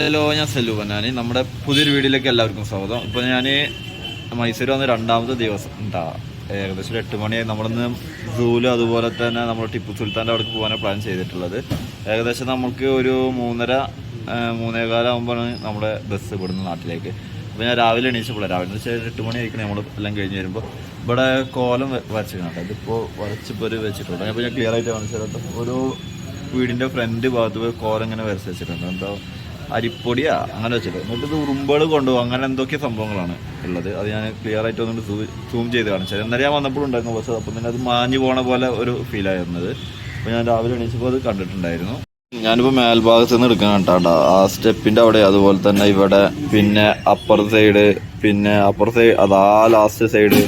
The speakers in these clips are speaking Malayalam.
ഹലോ ഞാൻ സെല്ലു പൊന്നാനി. നമ്മുടെ പുതിയൊരു വീഡിയോയിലേക്ക് എല്ലാവർക്കും സ്വാഗതം. ഇപ്പോൾ ഞാൻ മൈസൂർ വന്ന് രണ്ടാമത്തെ ദിവസം ഉണ്ടാവാം ഏകദേശം ഒരു എട്ട് മണിയായി നമ്മളിന്ന് സൂൽ അതുപോലെ തന്നെ നമ്മൾ ടിപ്പു സുൽത്താന്റെ അവിടേക്ക് പോകാനാണ് പ്ലാൻ ചെയ്തിട്ടുള്ളത്. ഏകദേശം നമുക്ക് ഒരു മൂന്നര മൂന്നേകാലാകുമ്പോഴാണ് നമ്മുടെ ബസ് ഇവിടുന്ന് നാട്ടിലേക്ക്. അപ്പോൾ ഞാൻ രാവിലെ എണീച്ചപ്പോൾ രാവിലെ എന്ന് വെച്ചാൽ എട്ട് മണി ആയിരിക്കണം നമ്മൾ എല്ലാം കഴിഞ്ഞ് വരുമ്പോൾ ഇവിടെ കോലം വരച്ചിട്ടുണ്ട് അതിപ്പോൾ വരച്ചിപ്പോൾ ഒരു വെച്ചിട്ടുണ്ട് അപ്പോൾ ഞാൻ ക്ലിയർ ആയിട്ട് കാണിച്ചു ഒരു വീടിന്റെ ഫ്രണ്ട് ഭാഗത്ത് പോയി കോലം ഇങ്ങനെ വരച്ച് വെച്ചിട്ടുണ്ട്. എന്താ അരിപ്പൊടിയാ അങ്ങനെ വെച്ചിട്ട്. എന്നിട്ട് ഇത് ഉറുമ്പുകൾ കൊണ്ടുപോകും. അങ്ങനെ എന്തൊക്കെ സംഭവങ്ങളാണ് ഉള്ളത്. അത് ഞാൻ ക്ലിയർ ആയിട്ട് ഒന്നുകൊണ്ട് സൂം ചെയ്ത് കാണിച്ചത് എന്നാലും ഞാൻ വന്നപ്പോഴുണ്ടായിരുന്നു ബസ് അപ്പം തന്നെ അത് മാഞ്ഞു പോണ പോലെ ഒരു ഫീൽ ആയിരുന്നത് അപ്പോൾ ഞാൻ രാവിലെ എണീച്ചപ്പോൾ അത് കണ്ടിട്ടുണ്ടായിരുന്നു. ഞാനിപ്പോൾ മേൽഭാഗത്ത് നിന്ന് എടുക്കാൻ കണ്ടാണ്ട. ആ സ്റ്റെപ്പിന്റെ അവിടെ അതുപോലെ തന്നെ ഇവിടെ പിന്നെ അപ്പർ സൈഡ് പിന്നെ അപ്പർ സൈഡ് അതാ ലാസ്റ്റ് സൈഡ്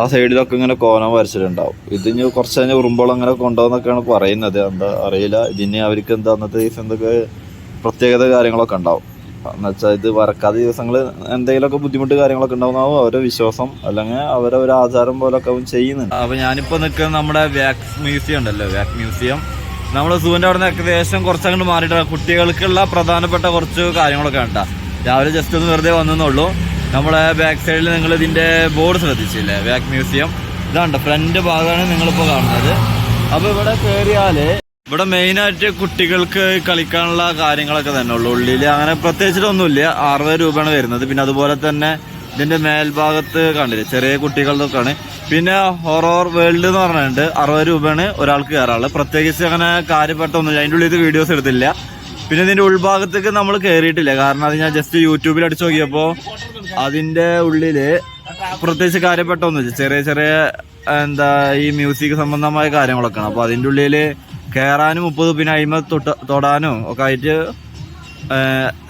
ആ സൈഡിലൊക്കെ ഇങ്ങനെ കോനം വരച്ചിട്ടുണ്ടാവും. ഇതിന് കുറച്ച് കഴിഞ്ഞാൽ ഉറുമ്പോൾ അങ്ങനെ കൊണ്ടുപോകുന്നൊക്കെയാണ് പറയുന്നത്. എന്താ അറിയില്ല. ഇതിന് അവർക്ക് എന്താ അന്നത്തെ ദിവസം എന്തൊക്കെ പ്രത്യേകത കാര്യങ്ങളൊക്കെ ഉണ്ടാവും. എന്നുവെച്ചാൽ ഇത് വരക്കാത്ത ദിവസങ്ങൾ എന്തെങ്കിലുമൊക്കെ ബുദ്ധിമുട്ട് കാര്യങ്ങളൊക്കെ ഉണ്ടാവുന്നാവും അവരെ വിശ്വാസം അല്ലെങ്കിൽ അവരെ ഒരു ആചാരം പോലൊക്കെ ചെയ്യുന്നുണ്ട്. അപ്പൊ ഞാനിപ്പോ നിൽക്കുന്നത് നമ്മുടെ വാക്സ് മ്യൂസിയം ഉണ്ടല്ലോ വാക്സ് മ്യൂസിയം. നമ്മൾ സൂവിന്റെ അവിടെ നിന്ന് ഏകദേശം കുറച്ചങ്ങോട്ട് മാറിയിട്ട്. കുട്ടികൾക്കുള്ള പ്രധാനപ്പെട്ട കുറച്ച് കാര്യങ്ങളൊക്കെ ഉണ്ടാ രാവിലെ ജസ്റ്റ് ഒന്ന് വെറുതെ വന്നെന്നുള്ളൂ നമ്മളെ ബാക്ക് സൈഡിൽ നിങ്ങൾ ഇതിന്റെ ബോർഡ് ശ്രദ്ധിച്ചില്ലേ? Wax museum. ഇതാണ്ട് ഫ്രണ്ട് ഭാഗമാണ് നിങ്ങളിപ്പോൾ കാണുന്നത്. അപ്പോൾ ഇവിടെ കയറിയാൽ ഇവിടെ മെയിൻ ആയിട്ട് കുട്ടികൾക്ക് കളിക്കാനുള്ള കാര്യങ്ങളൊക്കെ തന്നെ ഉള്ളു. ഉള്ളിൽ അങ്ങനെ പ്രത്യേകിച്ചിട്ടൊന്നുമില്ല. അറുപത് രൂപയാണ് വരുന്നത്. പിന്നെ അതുപോലെ തന്നെ ഇതിന്റെ മേൽഭാഗത്ത് കണ്ടില്ലേ ചെറിയ കുട്ടികളുടെയൊക്കെയാണ് പിന്നെ ഹൊറോർ വേൾഡ് എന്ന് പറഞ്ഞിട്ടുണ്ട്. അറുപത് രൂപയാണ് ഒരാൾക്ക് കയറാനുള്ളത് പ്രത്യേകിച്ച് അങ്ങനെ കാര്യപ്പെട്ടൊന്നുമില്ല. അതിന്റെ ഉള്ളിൽ വീഡിയോസ് എടുത്തില്ല. പിന്നെ ഇതിന്റെ ഉൾഭാഗത്തേക്ക് നമ്മൾ കയറിയിട്ടില്ല കാരണം അത് ഞാൻ ജസ്റ്റ് യൂട്യൂബിൽ അടിച്ചു നോക്കിയപ്പോൾ അതിന്റെ ഉള്ളിൽ പ്രത്യേകിച്ച് കാര്യപ്പെട്ടൊന്നുമില്ല. ചെറിയ ചെറിയ എന്താ ഈ മ്യൂസിക് സംബന്ധമായ കാര്യങ്ങളൊക്കെയാണ്. അപ്പോൾ അതിന്റെ ഉള്ളിൽ കയറാനും മുപ്പത് പിന്നെ അയിമ തൊട്ട് തൊടാനോ ഒക്കെ ആയിട്ട്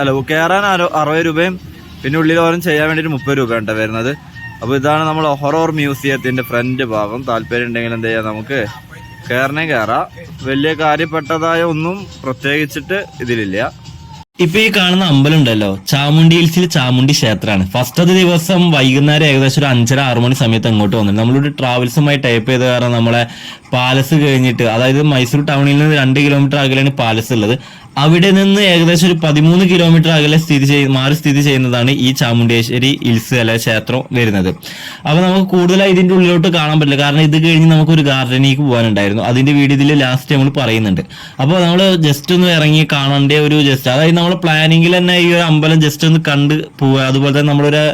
അല്ല കയറാൻ അറു- അറുപത് രൂപയും പിന്നെ ഉള്ളിൽ ഓരോ ചെയ്യാൻ വേണ്ടിയിട്ട് മുപ്പത് രൂപയാണ് വരുന്നത്. അപ്പോൾ ഇതാണ് നമ്മൾ ഹൊറോർ മ്യൂസിയത്തിന്റെ ഫ്രണ്ട് ഭാഗം. താല്പര്യം ഉണ്ടെങ്കിൽ എന്ത് ചെയ്യാം നമുക്ക് കയറണേ കയറാം വലിയ കാര്യപ്പെട്ടതായ ഒന്നും പ്രത്യേകിച്ചിട്ട് ഇതിലില്ല. ഇപ്പൊ ഈ കാണുന്ന അമ്പലം ഉണ്ടല്ലോ ചാമുണ്ടി ഹിൽസിൽ ചാമുണ്ടി ക്ഷേത്രമാണ്. ഫസ്റ്റത്തെ ദിവസം വൈകുന്നേരം ഏകദേശം ഒരു അഞ്ചര ആറു മണി സമയത്ത് അങ്ങോട്ട് വന്നു. നമ്മളൊരു ട്രാവൽസുമായി ടൈപ്പ് ചെയ്ത കാരണം നമ്മളെ പാലസ് കഴിഞ്ഞിട്ട് അതായത് മൈസൂർ ടൗണിൽ നിന്ന് രണ്ട് കിലോമീറ്റർ അകലെയാണ് പാലസ് ഉള്ളത്. അവിടെ നിന്ന് ഏകദേശം ഒരു പതിമൂന്ന് കിലോമീറ്റർ അകലെ സ്ഥിതി ചെയ്ത് മാറി സ്ഥിതി ചെയ്യുന്നതാണ് ഈ ചാമുണ്ടേശ്വരി ഹിൽസ് അല്ലെ ക്ഷേത്രം വരുന്നത്. അപ്പൊ നമുക്ക് കൂടുതലായി ഇതിന്റെ ഉള്ളിലോട്ട് കാണാൻ പറ്റില്ല. കാരണം ഇത് കഴിഞ്ഞ് നമുക്ക് ഒരു ഗാർഡനിലേക്ക് പോകാനുണ്ടായിരുന്നു. അതിന്റെ വീഡിയോ ഇതിൽ ലാസ്റ്റ് നമ്മൾ പറയുന്നുണ്ട്. അപ്പോൾ നമ്മൾ ജസ്റ്റ് ഒന്ന് ഇറങ്ങി കാണേണ്ട ഒരു ജസ്റ്റ് അതായത് നമ്മൾ പ്ലാനിങ്ങിൽ തന്നെ ഈ ഒരു അമ്പലം ജസ്റ്റ് ഒന്ന് കണ്ട് പോവുക. അതുപോലെ തന്നെ നമ്മളൊരു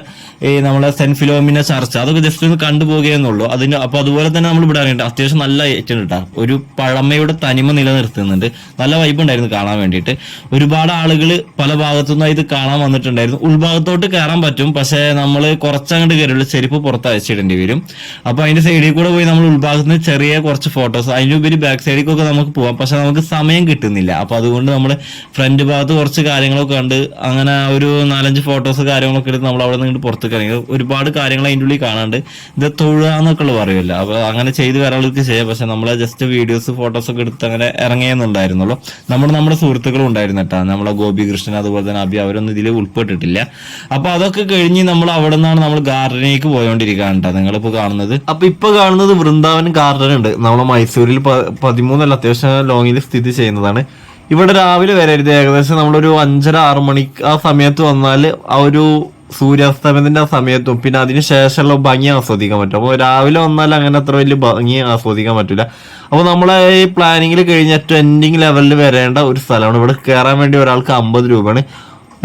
ഈ നമ്മളെ സെന്റ് ഫിലോമിന ചർച്ച അതൊക്കെ ജസ്റ്റ് ഒന്ന് കണ്ടുപോകുകയെന്നുള്ളൂ അതിന് അപ്പൊ അതുപോലെ തന്നെ നമ്മൾ ഇവിടെ അറിയണ്ട അത്യാവശ്യം നല്ല ഐറ്റം കേട്ടോ ഒരു പഴമയുടെ തനിമ നിലനിർത്തുന്നുണ്ട്. നല്ല വൈബ് ഉണ്ടായിരുന്നു കാണാൻ വേണ്ടിയിട്ട്. ഒരുപാട് ആളുകൾ പല ഭാഗത്തുനിന്ന് ഇത് കാണാൻ വന്നിട്ടുണ്ടായിരുന്നു. ഉൾഭാഗത്തോട്ട് കയറാൻ പറ്റും പക്ഷേ നമ്മൾ കുറച്ചങ്ങോട്ട് കയറിയുള്ളൂ ചെരുപ്പ് പുറത്ത് അയച്ചിടേണ്ടി വരും. അപ്പൊ അതിന്റെ സൈഡിൽ കൂടെ പോയി നമ്മൾ ഉൾഭാഗത്ത് നിന്ന് ചെറിയ കുറച്ച് ഫോട്ടോസ് അതിന്റെ ഉപരി ബാക്ക് സൈഡിലേക്കൊക്കെ നമുക്ക് പോവാം. പക്ഷെ നമുക്ക് സമയം കിട്ടുന്നില്ല. അപ്പൊ അതുകൊണ്ട് നമ്മൾ ഫ്രണ്ട് ഭാഗത്ത് കുറച്ച് കാര്യങ്ങളൊക്കെ കണ്ട് അങ്ങനെ ഒരു നാലഞ്ച് ഫോട്ടോസ് കാര്യങ്ങളൊക്കെ എടുത്ത് നമ്മൾ അവിടെ നിന്ന് പുറത്തേക്ക് ഒരുപാട് കാര്യങ്ങൾ അതിന്റെ ഉള്ളിൽ കാണാണ്ട് ഇത് തൊഴുക എന്നൊക്കെ പറയുമല്ലോ. അപ്പൊ അങ്ങനെ ചെയ്ത് വരാളുകൾക്ക് ചെയ്യാം. പക്ഷെ നമ്മളെ ജസ്റ്റ് വീഡിയോസ് ഫോട്ടോസ് ഒക്കെ എടുത്ത് അങ്ങനെ ഇറങ്ങിയെന്നുണ്ടായിരുന്നുള്ളൂ. നമ്മൾ നമ്മുടെ സുഹൃത്തുക്കളും ഉണ്ടായിരുന്നു കേട്ടോ. നമ്മളെ ഗോപി കൃഷ്ണൻ അതുപോലെ തന്നെ അഭി അവരൊന്നും ഇതിൽ ഉൾപ്പെട്ടിട്ടില്ല. അപ്പൊ അതൊക്കെ കഴിഞ്ഞ് നമ്മൾ അവിടെ നിന്നാണ് നമ്മൾ ഗാർഡനിലേക്ക് പോയോണ്ടിരിക്കുകയാണ് കേട്ടോ. നിങ്ങളിപ്പോ കാണുന്നത്. അപ്പൊ ഇപ്പൊ കാണുന്നത് വൃന്ദാവൻ ഗാർഡൻ ഉണ്ട്. നമ്മളെ മൈസൂരിൽ പതിമൂന്നല്ല അത്യാവശ്യം ലോങ്ങിൽ സ്ഥിതി ചെയ്യുന്നതാണ്. ഇവിടെ രാവിലെ വരരുത് ഏകദേശം നമ്മളൊരു അഞ്ചര ആറ് മണി ആ സമയത്ത് വന്നാൽ ആ ഒരു സൂര്യാസ്തമയത്തിന്റെ സമയത്തും പിന്നെ അതിന് ശേഷമുള്ള ഭംഗി ആസ്വദിക്കാൻ പറ്റും. അപ്പോൾ രാവിലെ വന്നാൽ അങ്ങനെ അത്ര വലിയ ഭംഗി ആസ്വദിക്കാൻ പറ്റില്ല അപ്പോൾ നമ്മളെ ഈ പ്ലാനിങ്ങിൽ കഴിഞ്ഞ ട്രെൻഡിങ് ലെവലിൽ വരേണ്ട ഒരു സ്ഥലമാണ്. ഇവിടെ കയറാൻ വേണ്ടി ഒരാൾക്ക് അമ്പത് രൂപയാണ്.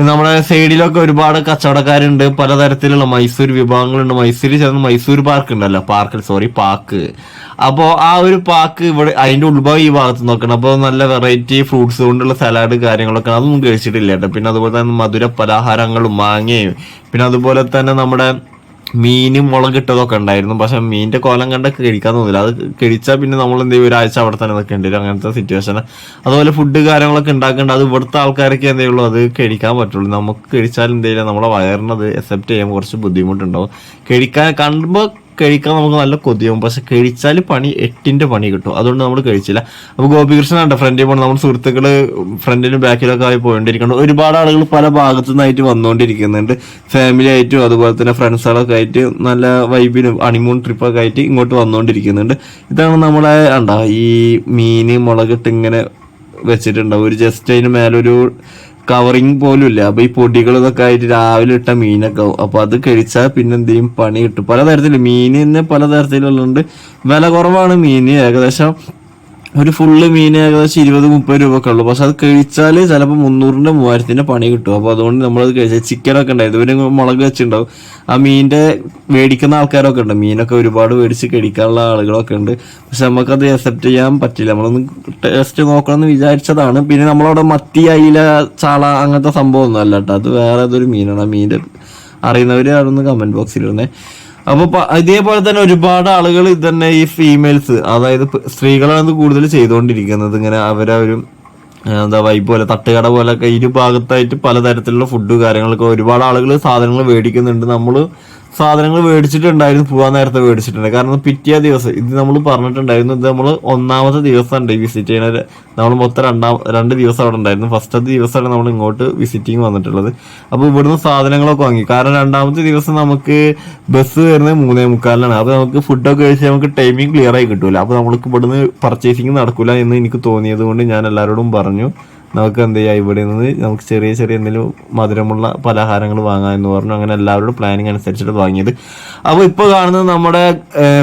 നമ്മുടെ സൈഡിലൊക്കെ ഒരുപാട് കച്ചവടക്കാരുണ്ട് പലതരത്തിലുള്ള മൈസൂർ വിഭവങ്ങളുണ്ട് മൈസൂരിൽ ചേർന്ന് മൈസൂർ പാർക്ക് ഉണ്ടല്ലോ പാർക്ക് സോറി പാക്ക്. അപ്പോൾ ആ ഒരു പാക്ക് ഇവിടെ അതിന്റെ ഉത്ഭവം ഈ ഭാഗത്ത് നോക്കണം. അപ്പോൾ നല്ല വെറൈറ്റി ഫ്രൂട്ട്സ് കൊണ്ടുള്ള സലാഡ് കാര്യങ്ങളൊക്കെ അതൊന്നും കഴിച്ചിട്ടില്ല കേട്ടോ. പിന്നെ അതുപോലെ തന്നെ മധുര പലഹാരങ്ങളും മാങ്ങയും. പിന്നെ അതുപോലെ തന്നെ നമ്മുടെ മീനും മുളം കിട്ടതൊക്കെ ഉണ്ടായിരുന്നു. പക്ഷെ മീനിന്റെ കോലം കണ്ടൊക്കെ കഴിക്കാൻ തോന്നില്ല. അത് കഴിച്ചാൽ പിന്നെ നമ്മൾ എന്ത് ചെയ്യും ഒരാഴ്ച അവിടെ തന്നെ നിൽക്കേണ്ടി വരും. അങ്ങനത്തെ സിറ്റുവേഷൻ അതുപോലെ ഫുഡ് കാര്യങ്ങളൊക്കെ ഉണ്ടാക്കേണ്ട. അത് ഇവിടുത്തെ ആൾക്കാരൊക്കെ എന്തേ ഉള്ളൂ? അത് കഴിക്കാൻ പറ്റുള്ളൂ. നമുക്ക് കഴിച്ചാൽ എന്തെങ്കിലും നമ്മുടെ വയറിനത് അക്സെപ്റ്റ് ചെയ്യാൻ കുറച്ച് ബുദ്ധിമുട്ടുണ്ടാവും. കഴിക്കാൻ കാണുമ്പോൾ കഴിക്കാൻ നമുക്ക് നല്ല കൊതിയാവും. പക്ഷെ കഴിച്ചാൽ പണി എട്ടിന്റെ പണി കിട്ടും. അതുകൊണ്ട് നമ്മൾ കഴിച്ചില്ല. അപ്പൊ ഗോപികൃഷ്ണൻ ഫ്രണ്ടിൽ പോകണം നമ്മുടെ സുഹൃത്തുക്കൾ ഫ്രണ്ടിന് ബാക്കിലൊക്കെ ആയി പോയിക്കൊണ്ടിരിക്കണം ഒരുപാട് ആളുകൾ പല ഭാഗത്തു നിന്നായിട്ട് വന്നുകൊണ്ടിരിക്കുന്നുണ്ട് ഫാമിലി ആയിട്ടും അതുപോലെ തന്നെ ഫ്രണ്ട്സുകളൊക്കെ ആയിട്ട് നല്ല വൈബിനും അണിമൂൺ ട്രിപ്പൊക്കെ ആയിട്ട് ഇങ്ങോട്ട് വന്നുകൊണ്ടിരിക്കുന്നുണ്ട് ഇതാണ് നമ്മളെ ഉണ്ടാ ഈ മീന് മുളകിട്ട് ഇങ്ങനെ വെച്ചിട്ടുണ്ടാവും. ഒരു ജസ്റ്റ് അതിന് മേലൊരു കവറിങ് പോലും ഇല്ല അപ്പൊ ഈ പൊടികളൊക്കെ ആയിട്ട് രാവിലെ ഇട്ട മീനൊക്കെ ആവും. അപ്പൊ അത് കഴിച്ചാൽ പിന്നെ എന്ത് ചെയ്യും? പണി കിട്ടും. പലതരത്തിൽ മീൻ തന്നെ പലതരത്തിലുള്ളതുണ്ട്. വില കുറവാണ് മീന്. ഏകദേശം ഒരു ഫുള്ള് മീൻ ഏകദേശം ഇരുപത് മുപ്പത് രൂപ ഒക്കെ ഉള്ളു. പക്ഷെ അത് കഴിച്ചാൽ ചിലപ്പോൾ മുന്നൂറിന്റെ മൂവായിരത്തിന്റെ പണി കിട്ടും. അപ്പൊ അതുകൊണ്ട് നമ്മളത് കഴിച്ചാൽ ചിക്കനൊക്കെ ഉണ്ടായത് ഇവർ മുളക് വെച്ചിട്ടുണ്ടാവും. ആ മീനിന്റെ മേടിക്കുന്ന ആൾക്കാരൊക്കെ ഉണ്ട്. മീനൊക്കെ ഒരുപാട് മേടിച്ച് കഴിക്കാനുള്ള ആളുകളൊക്കെ ഉണ്ട്. പക്ഷെ നമുക്കത് അക്സെപ്റ്റ് ചെയ്യാൻ പറ്റില്ല. നമ്മളൊന്ന് ടേസ്റ്റ് നോക്കണം എന്ന് വിചാരിച്ചതാണ്. പിന്നെ നമ്മളവിടെ മത്തി അയില ചാള അങ്ങനത്തെ സംഭവം ഒന്നും അല്ല കേട്ടോ. അത് വേറെ ഏതൊരു മീനാണ്. ആ അറിയുന്നവര് അതൊന്ന് കമന്റ് ബോക്സിൽ ഇടുന്നേ. അപ്പൊ ഇതേപോലെ തന്നെ ഒരുപാട് ആളുകൾ തന്നെ ഈ ഫീമെയിൽസ് അതായത് സ്ത്രീകളാണ് ഇത് കൂടുതൽ ചെയ്തുകൊണ്ടിരിക്കുന്നത് ഇങ്ങനെ അവരവരും എന്താ വൈബ് പോലെ തട്ടുകട ഇരു ഭാഗത്തായിട്ട് പലതരത്തിലുള്ള ഫുഡ് കാര്യങ്ങളൊക്കെ ഒരുപാട് ആളുകൾ സാധനങ്ങൾ മേടിക്കുന്നുണ്ട്. നമ്മൾ സാധനങ്ങൾ മേടിച്ചിട്ടുണ്ടായിരുന്നു പോകാൻ നേരത്തെ മേടിച്ചിട്ടുണ്ട്. കാരണം പിറ്റേ ദിവസം ഇത് നമ്മൾ പറഞ്ഞിട്ടുണ്ടായിരുന്നു ഇത് നമ്മൾ ഒന്നാമത്തെ ദിവസമാണ് വിസിറ്റ് ചെയ്യുന്നത്. നമ്മൾ മൊത്തം രണ്ടാം രണ്ട് ദിവസം അവിടെ ഉണ്ടായിരുന്നു. ഫസ്റ്റത്തെ ദിവസമാണ് നമ്മൾ ഇങ്ങോട്ട് വിസിറ്റിംഗ് വന്നിട്ടുള്ളത്. അപ്പോൾ ഇവിടുന്ന് സാധനങ്ങളൊക്കെ വാങ്ങി. കാരണം രണ്ടാമത്തെ ദിവസം നമുക്ക് ബസ് വരുന്നത് മൂന്നേ മുക്കാലിനാണ്. അപ്പോൾ നമുക്ക് ഫുഡൊക്കെ കഴിച്ച് നമുക്ക് ടൈമിംഗ് ക്ലിയർ ആയി കിട്ടൂല. അപ്പോൾ നമ്മൾക്ക് ഇവിടുന്ന് പർച്ചേസിങ് നടക്കില്ല എന്ന് എനിക്ക് തോന്നിയത് കൊണ്ട് ഞാൻ എല്ലാവരോടും പറഞ്ഞു. നമുക്ക് എന്ത് ചെയ്യാം ഇവിടെ നിന്ന് നമുക്ക് ചെറിയ ചെറിയ എന്തെങ്കിലും മധുരമുള്ള പലഹാരങ്ങൾ വാങ്ങാം എന്ന് പറഞ്ഞു. അങ്ങനെ എല്ലാവരുടെ പ്ലാനിങ് അനുസരിച്ചിട്ട് വാങ്ങിയത്. അപ്പോൾ ഇപ്പോൾ കാണുന്നത് നമ്മുടെ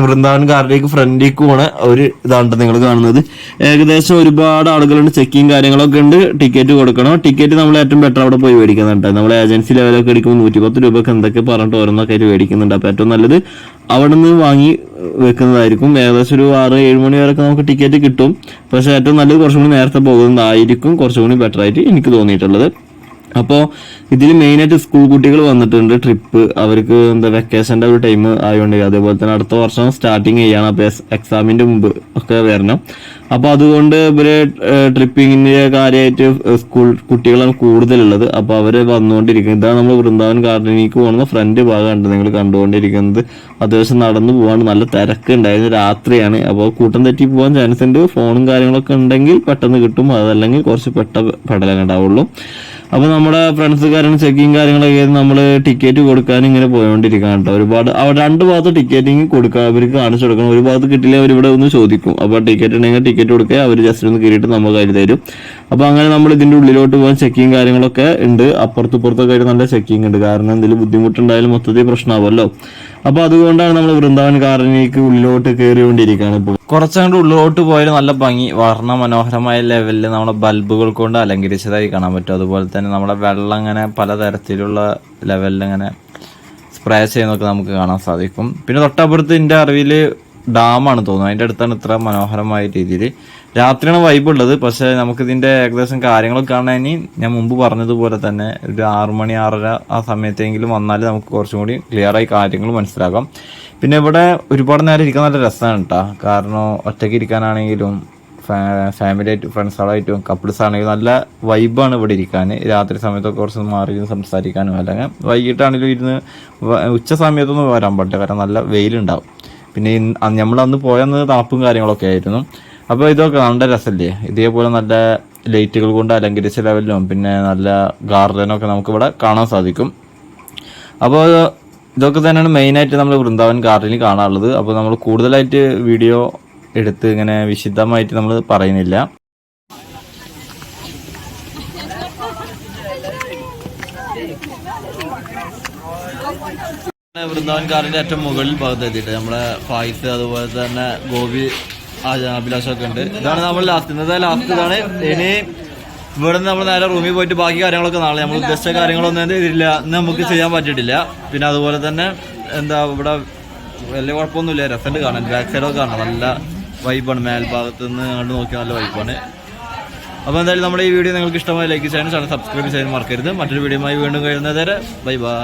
വൃന്ദാവൻ കാറിലേക്ക് ഫ്രണ്ടിലേക്ക് പോണ ഒരു ഇതാണ് നിങ്ങൾ കാണുന്നത്. ഏകദേശം ഒരുപാട് ആളുകളുണ്ട് ചെക്കിങ് കാര്യങ്ങളൊക്കെ ഉണ്ട്. ടിക്കറ്റ് കൊടുക്കണം. ടിക്കറ്റ് നമ്മൾ ഏറ്റവും ബെറ്റർ അവിടെ പോയി മേടിക്കുന്നുണ്ട്. നമ്മൾ ഏജൻസി ലെവലൊക്കെ എടുക്കുമ്പോൾ നൂറ്റി പത്ത് രൂപക്ക് എന്തൊക്കെ പറഞ്ഞിട്ട് ഓരോന്നൊക്കെ ആയിട്ട് മേടിക്കുന്നുണ്ട്. അപ്പോൾ ഏറ്റവും നല്ലത് അവിടെ നിന്ന് വാങ്ങി വെക്കുന്നതായിരിക്കും. ഏകദേശം ഒരു ആറ് ഏഴ് മണി വരെയൊക്കെ നമുക്ക് ടിക്കറ്റ് കിട്ടും. പക്ഷേ ഏറ്റവും നല്ലത് കുറച്ചും കൂടി നേരത്തെ പോകുന്നതായിരിക്കും. കുറച്ചും കൂടി ബെറ്റർ ആയിട്ട് എനിക്ക് തോന്നിയിട്ടുള്ളത്. അപ്പോൾ ഇതിൽ മെയിനായിട്ട് സ്കൂൾ കുട്ടികൾ വന്നിട്ടുണ്ട് ട്രിപ്പ് അവർക്ക് എന്താ വെക്കേഷന്റെ ഒരു ടൈം ആയതുകൊണ്ട് അതേപോലെ തന്നെ അടുത്ത വർഷം സ്റ്റാർട്ടിങ് ചെയ്യണം അപ്പോൾ എക്സാമിന്റെ മുമ്പ് ഒക്കെ വരണം. അപ്പോൾ അതുകൊണ്ട് ഇവർ ട്രിപ്പിങ്ങിന്റെ കാര്യമായിട്ട് സ്കൂൾ കുട്ടികളാണ് കൂടുതലുള്ളത്. അപ്പോൾ അവർ വന്നുകൊണ്ടിരിക്കുന്നത് ഇതാണ് നമ്മൾ വൃന്ദാവൻ ഗാർഡനിലേക്ക് പോകുന്ന ഫ്രണ്ട് ഭാഗമുണ്ട് നിങ്ങൾ കണ്ടുകൊണ്ടിരിക്കുന്നത് അത്യാവശ്യം നടന്നു പോകാണ്ട് നല്ല തിരക്ക് ഉണ്ടായിരുന്നു രാത്രിയാണ്. അപ്പോൾ കൂട്ടം തെറ്റി പോകാൻ ചാൻസ് ഉണ്ട്. ഫോണും കാര്യങ്ങളൊക്കെ ഉണ്ടെങ്കിൽ പെട്ടെന്ന് കിട്ടും. അതല്ലെങ്കിൽ കുറച്ച് പെട്ട പെടലേ ഉണ്ടാവുള്ളൂ. അപ്പോൾ നമ്മുടെ ഫ്രണ്ട്സുകാരും ചെക്കിങ് കാര്യങ്ങളൊക്കെ നമ്മൾ ടിക്കറ്റ് കൊടുക്കാൻ ഇങ്ങനെ പോയോണ്ടിരിക്കാൻ കേട്ടോ. ഒരുപാട് രണ്ട് ഭാഗത്ത് ടിക്കറ്റിങ് കൊടുക്കുക അവർക്ക് കാണിച്ചു കൊടുക്കണം. ഒരു ഭാഗത്ത് കിട്ടില്ല അവരിവിടെ ഒന്ന് ചോദിക്കും. അപ്പോൾ ടിക്കറ്റ് ഉണ്ടെങ്കിൽ ടിക്കറ്റ് കൊടുക്കുക അവർ ജസ്റ്റ് ഒന്ന് കയറിയിട്ട് നമ്മൾ കയ്യിൽ തരും. അപ്പോൾ അങ്ങനെ നമ്മൾ ഇതിന്റെ ഉള്ളിലോട്ട് പോകാൻ ചെക്കിങ് കാര്യങ്ങളൊക്കെ ഉണ്ട്. അപ്പുറത്ത് ഇപ്പുറത്തൊക്കെ ആയിട്ട് നല്ല ചെക്കിങ് ഉണ്ട്. കാരണം എന്തെങ്കിലും ബുദ്ധിമുട്ടുണ്ടായാലും മൊത്തത്തിൽ പ്രശ്നമാവുമല്ലോ. അപ്പോൾ അതുകൊണ്ടാണ് നമ്മൾ വൃന്ദാവൻ കാറിനേക്ക് ഉള്ളിലോട്ട് കയറിക്കൊണ്ടിരിക്കുകയാണ് ഇപ്പോൾ കുറച്ചങ്ങോട്ട് ഉള്ളിലോട്ട് പോയാൽ നല്ല ഭംഗി. വർണ മനോഹരമായ ലെവലിൽ നമ്മുടെ ബൾബുകൾ കൊണ്ട് അലങ്കരിച്ചതായി കാണാൻ പറ്റും. അതുപോലെ തന്നെ നമ്മുടെ വെള്ളം ഇങ്ങനെ പലതരത്തിലുള്ള ലെവലിൽ ഇങ്ങനെ സ്പ്രേ ചെയ്യുന്നതൊക്കെ നമുക്ക് കാണാൻ സാധിക്കും. പിന്നെ തൊട്ടപ്പുറത്ത് എന്റെ അറിവിൽ ഡാമാണ് തോന്നുന്നത് അതിന്റെ അടുത്താണ് ഇത്ര മനോഹരമായ രീതിയിൽ രാത്രിയാണ് വൈബ് ഉള്ളത്. പക്ഷേ നമുക്കിതിന്റെ ഏകദേശം കാര്യങ്ങളൊക്കെ കാണാൻ ഞാൻ മുമ്പ് പറഞ്ഞതുപോലെ തന്നെ ഒരു ആറു മണി ആറര ആ സമയത്തെങ്കിലും വന്നാൽ നമുക്ക് കുറച്ചും കൂടി ക്ലിയറായി കാര്യങ്ങൾ മനസ്സിലാക്കാം. പിന്നെ ഇവിടെ ഒരുപാട് നേരം ഇരിക്കാൻ നല്ല രസമാണ് കേട്ടോ കാരണം ഒറ്റയ്ക്ക് ഇരിക്കാനാണെങ്കിലും ഫാമിലി ആയിട്ട് ഫ്രണ്ട്സുകളായിട്ടും കപ്പിൾസ് ആണെങ്കിലും നല്ല വൈബാണ് ഇവിടെ ഇരിക്കാൻ. രാത്രി സമയത്തൊക്കെ കുറച്ച് മാറി സംസാരിക്കാനും അല്ലെങ്കിൽ വൈകിട്ടാണെങ്കിലും ഇരുന്ന് ഉച്ച സമയത്തൊന്നും വരാൻ പറ്റില്ല കാരണം നല്ല വെയിലുണ്ടാവും. പിന്നെ നമ്മൾ അന്ന് പോയന്ന് തണുപ്പും കാര്യങ്ങളൊക്കെ ആയിരുന്നു. അപ്പോൾ ഇതൊക്കെ നല്ല രസമല്ലേ ഇതേപോലെ നല്ല ലൈറ്റുകൾ കൊണ്ട് അലങ്കരിച്ച ലെവലിലും പിന്നെ നല്ല ഗാർഡനൊക്കെ നമുക്കിവിടെ കാണാൻ സാധിക്കും. അപ്പോൾ ഇതൊക്കെ തന്നെയാണ് മെയിനായിട്ട് നമ്മൾ വൃന്ദാവൻ ഗാർഡനിൽ കാണാറുള്ളത്. അപ്പോൾ നമ്മൾ കൂടുതലായിട്ട് വീഡിയോ എടുത്ത് ഇങ്ങനെ വിശുദ്ധമായിട്ട് നമ്മൾ പറയുന്നില്ല. വൃന്ദാവൻ കാറിന്റെ ഏറ്റവും മുകളിൽ ഭാഗത്ത് എത്തിയിട്ട് നമ്മളെ ഫായിത്ത് അതുപോലെ തന്നെ ഗോപി അഭിലാഷമൊക്കെ ഉണ്ട്. ഇതാണ് നമ്മൾ ലാസ്റ്റ് ഇന്നത്തെ ലാസ്റ്റ് ഇതാണ്. ഇനി ഇവിടെ നമ്മൾ നേരെ റൂമിൽ പോയിട്ട് ബാക്കി കാര്യങ്ങളൊക്കെ നാളെ. നമ്മൾ ഉദ്ദേശിച്ച കാര്യങ്ങളൊന്നും ഇതില്ല ഇന്ന് നമുക്ക് ചെയ്യാൻ പറ്റിയിട്ടില്ല. പിന്നെ അതുപോലെ തന്നെ എന്താ ഇവിടെ വലിയ കുഴപ്പമൊന്നുമില്ല. രസമുണ്ട് കാണാൻ. ബാക്ക് സൈഡൊക്കെ കാണാം. നല്ല വൈബാണ് മേൽഭാഗത്ത് നിന്ന് കണ്ട് നോക്കിയാൽ നല്ല വൈബാണ്. അപ്പോൾ എന്തായാലും നമ്മുടെ ഈ വീഡിയോ നിങ്ങൾക്ക് ഇഷ്ടമായി ലൈക്ക് ചെയ്യാനും ചാനൽ സബ്സ്ക്രൈബ് ചെയ്യാനും മറക്കരുത്. മറ്റൊരു വീഡിയോയുമായി വീണ്ടും കഴിയുന്നത് വരെ ബൈ ബൈ